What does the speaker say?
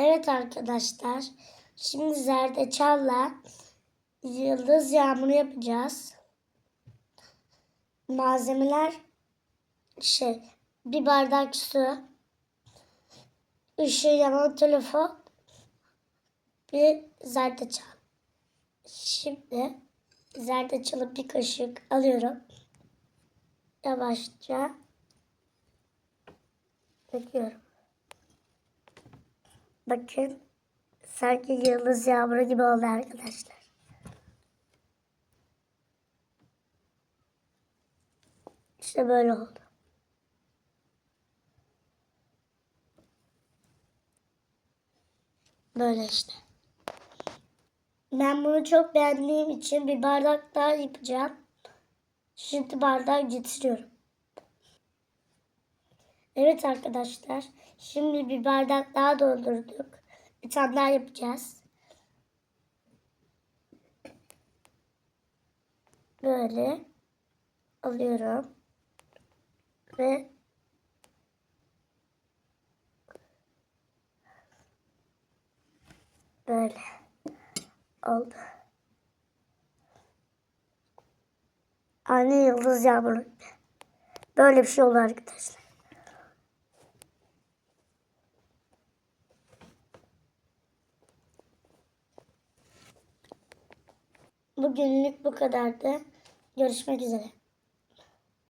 Evet arkadaşlar. Şimdi zerdeçalla yıldız yağmuru yapacağız. Malzemeler şey bir bardak su, ışığı yanan telefon, bir zerdeçal. Şimdi zerdeçalı bir kaşık alıyorum. Yavaşça döküyorum. Bakın sanki yıldız yağmuru gibi oldu arkadaşlar. İşte böyle oldu. Böyle işte. Ben bunu çok beğendiğim için bir bardak daha yapacağım. Şimdi bardağı getiriyorum. Evet arkadaşlar. Şimdi bir bardak daha doldurduk. Bir tane daha yapacağız. Böyle alıyorum. Ve böyle oldu. Ani yıldız yağmuru. Böyle bir şey oldu arkadaşlar. Bugünlük bu kadardı. Görüşmek üzere.